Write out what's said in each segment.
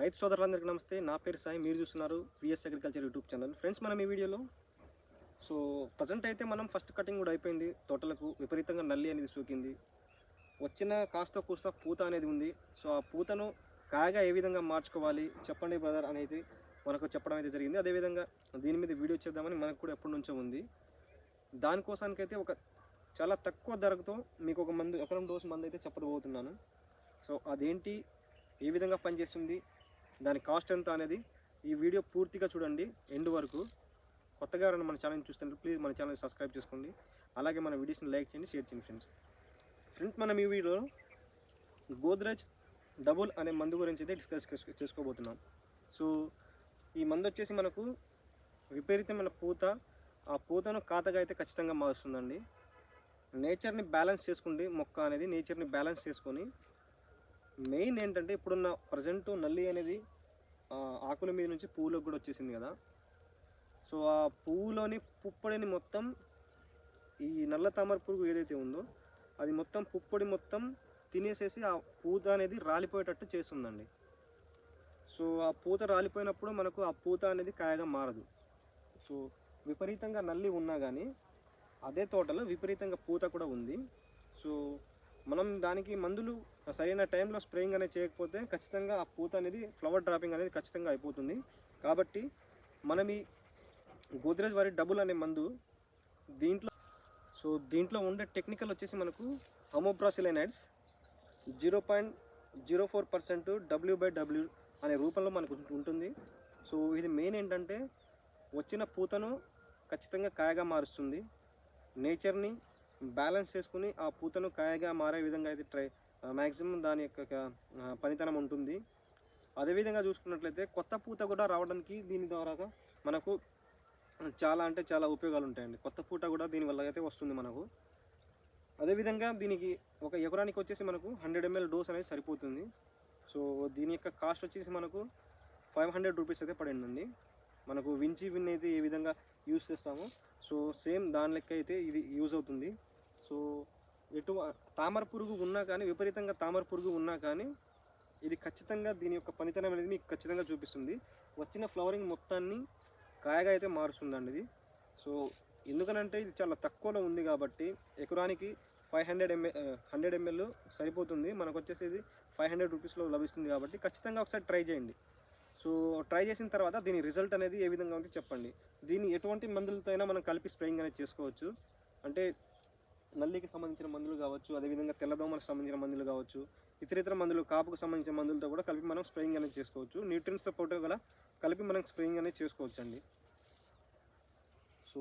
రైతు సోదరులందరికీ నమస్తే. నా పేరు సాయి. మీరు చూస్తున్నారు VS agriculture YouTube channel. Friends మనం ఈ వీడియోలో సో ప్రజెంట్ అయితే మనం ఫస్ట్ కటింగ్ కూడా అయిపోయింది. తోటలకు విపరీతంగా నల్లి అనేది సోకింది. వచ్చిన కాస్త కూస్త పూత అనేది ఉంది. సో ఆ పూతను కాయగా ఏ విధంగా మార్చుకోవాలి? చెప్పండి బ్రదర్ అనేది మనకు చెప్పడం అయితే జరిగింది. అదేవిధంగా దీని మీద వీడియో చేద్దామని మనకు కూడా ఎప్పటి నుంచో ఉంది. దానికోసానికైతే ఒక చాలా తక్కువ ధరతో మీకు ఒక మందు ఎకరం డోస్ మందు అయితే చెప్పబోతున్నాను. సో అదేంటి? ఏ విధంగా పనిచేస్తుంది? దాని కాస్ట్ ఎంత అనేది ఈ వీడియో పూర్తిగా చూడండి ఎండ్ వరకు. కొత్తగా ఎవరైనా మన ఛానల్ చూస్తుంటే ప్లీజ్ మన ఛానల్ సబ్స్క్రైబ్ చేసుకోండి. అలాగే మన వీడియోస్ని లైక్ చేయండి షేర్ చేయండి ఫ్రెండ్స్ ఫ్రెండ్స్ మనం ఈ వీడియోలో గోద్రేజ్ డబుల్ అనే మందు గురించి అయితే డిస్కస్ చేసుకోబోతున్నాం. సో ఈ మందు వచ్చేసి మనకు విపరీతమైన పూత ఆ పూతను కాతగా అయితే ఖచ్చితంగా మారుస్తుందండి. నేచర్ని బ్యాలెన్స్ చేసుకుంటే మొక్క అనేది నేచర్ని బ్యాలెన్స్ చేసుకొని మెయిన్ ఏంటంటే ఇప్పుడున్న ప్రజెంట్ నల్లి అనేది ఆకుల మీద నుంచి పువ్వులకు కూడా వచ్చేసింది కదా. సో ఆ పువ్వులోని పుప్పొడిని మొత్తం ఈ నల్ల తామర పురుగు ఏదైతే ఉందో అది మొత్తం పుప్పొడి మొత్తం తినేసేసి ఆ పూత అనేది రాలిపోయేటట్టు చేస్తుందండి. సో ఆ పూత రాలిపోయినప్పుడు మనకు ఆ పూత అనేది కాయగా మారదు. సో విపరీతంగా నల్లి ఉన్నా కానీ అదే తోటలో విపరీతంగా పూత కూడా ఉంది. సో మనం దానికి మందులు సరైన టైంలో స్ప్రేయింగ్ అనేది చేయకపోతే ఖచ్చితంగా ఆ పూత అనేది ఫ్లవర్ డ్రాపింగ్ అనేది ఖచ్చితంగా అయిపోతుంది. కాబట్టి మనం ఈ గోద్రేజ్ వారి డబుల్ అనే మందు దీంట్లో సో దీంట్లో ఉండే టెక్నికల్ వచ్చేసి మనకు అమోబ్రాసిలైనైడ్స్ zero point zero four percent W by W అనే రూపంలో మనకు ఉంటుంది. సో ఇది మెయిన్ ఏంటంటే వచ్చిన పూతను ఖచ్చితంగా కాయగా మారుస్తుంది. నేచర్ని బ్యాలెన్స్ చేసుకుని ఆ పూతను కాయగా మారే విధంగా అయితే ట్రై మ్యాక్సిమం దాని యొక్క పనితనం ఉంటుంది. అదేవిధంగా చూసుకున్నట్లయితే కొత్త పూత కూడా రావడానికి దీని ద్వారా మనకు చాలా అంటే చాలా ఉపయోగాలు ఉంటాయండి. కొత్త పూట కూడా దీనివల్ల అయితే వస్తుంది మనకు. అదేవిధంగా దీనికి ఒక ఎకరానికి వచ్చేసి మనకు హండ్రెడ్ ఎంఎల్ డోస్ అనేది సరిపోతుంది. సో దీని యొక్క కాస్ట్ వచ్చేసి మనకు ఫైవ్ హండ్రెడ్ రూపీస్ అయితే పడిందండి. మనకు వించి విన్ అయితే ఏ విధంగా యూస్ చేస్తాము. సో సేమ్ దాని లెక్క అయితే ఇది యూజ్ అవుతుంది. సో ఎటు తామర పురుగు ఉన్నా కానీ విపరీతంగా తామర పురుగు ఉన్నా కానీ ఇది ఖచ్చితంగా దీని యొక్క పనితనం అనేది మీకు ఖచ్చితంగా చూపిస్తుంది. వచ్చిన ఫ్లవరింగ్ మొత్తాన్ని కాయగా అయితే మారుస్తుందండి ఇది. సో ఎందుకనంటే ఇది చాలా తక్కువలో ఉంది కాబట్టి ఎకరానికి five hundred ML hundred ML సరిపోతుంది. మనకు వచ్చేసి ఇది ఫైవ్ హండ్రెడ్ రూపీస్లో లభిస్తుంది కాబట్టి ఖచ్చితంగా ఒకసారి ట్రై చేయండి. సో ట్రై చేసిన తర్వాత దీని రిజల్ట్ అనేది ఏ విధంగా ఉంది చెప్పండి. దీన్ని ఎటువంటి మందులతో అయినా మనం కలిపి స్ప్రేయింగ్ అనేది చేసుకోవచ్చు. అంటే నల్లికి సంబంధించిన మందులు కావచ్చు అదేవిధంగా తెల్లదోమలకు సంబంధించిన మందులు కావచ్చు ఇతర ఇతర మందులు కాపుకు సంబంధించిన మందులతో కూడా కలిపి మనం స్ప్రేయింగ్ అనేది చేసుకోవచ్చు. న్యూట్రియన్స్తో పాటు గల కలిపి మనం స్ప్రేయింగ్ అనేది చేసుకోవచ్చు అండి సో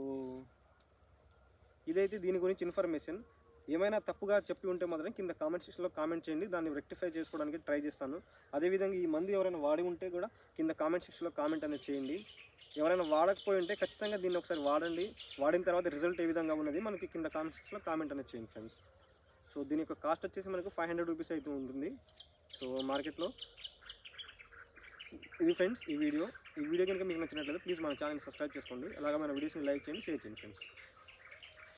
ఇదైతే దీని గురించి ఇన్ఫర్మేషన్. ఏమైనా తప్పుగా చెప్పి ఉంటే మాత్రం కింద కామెంట్ సెక్షన్లో కామెంట్ చేయండి. దాన్ని రెక్టిఫై చేసుకోవడానికి ట్రై చేస్తాను. అదేవిధంగా ఈ మందు ఎవరైనా వాడి ఉంటే కూడా కింద కామెంట్ సెక్షన్లో కామెంట్ అనేది చేయండి. ఎవరైనా వాడకపోయి ఉంటే ఖచ్చితంగా దీన్ని ఒకసారి వాడండి. వాడిన తర్వాత రిజల్ట్ ఏ విధంగా ఉన్నది మనకి కింద కామెంట్ సెక్షన్లో కామెంట్ అనేది చేయండి ఫ్రెండ్స్ సో దీని యొక్క కాస్ట్ వచ్చేసి మనకు ఫైవ్ హండ్రెడ్ రూపీస్ అయితే ఉంటుంది. సో మార్కెట్లో ఇది ఫ్రెండ్స్ ఈ వీడియో ఈ వీడియో కనుక మీకు నచ్చినట్లయితే ప్లీజ్ మన ఛానల్ సబ్స్క్రైబ్ చేసుకోండి. అలాగే మన వీడియోస్ని లైక్ చేయండి షేర్ చేయండి ఫ్రెండ్స్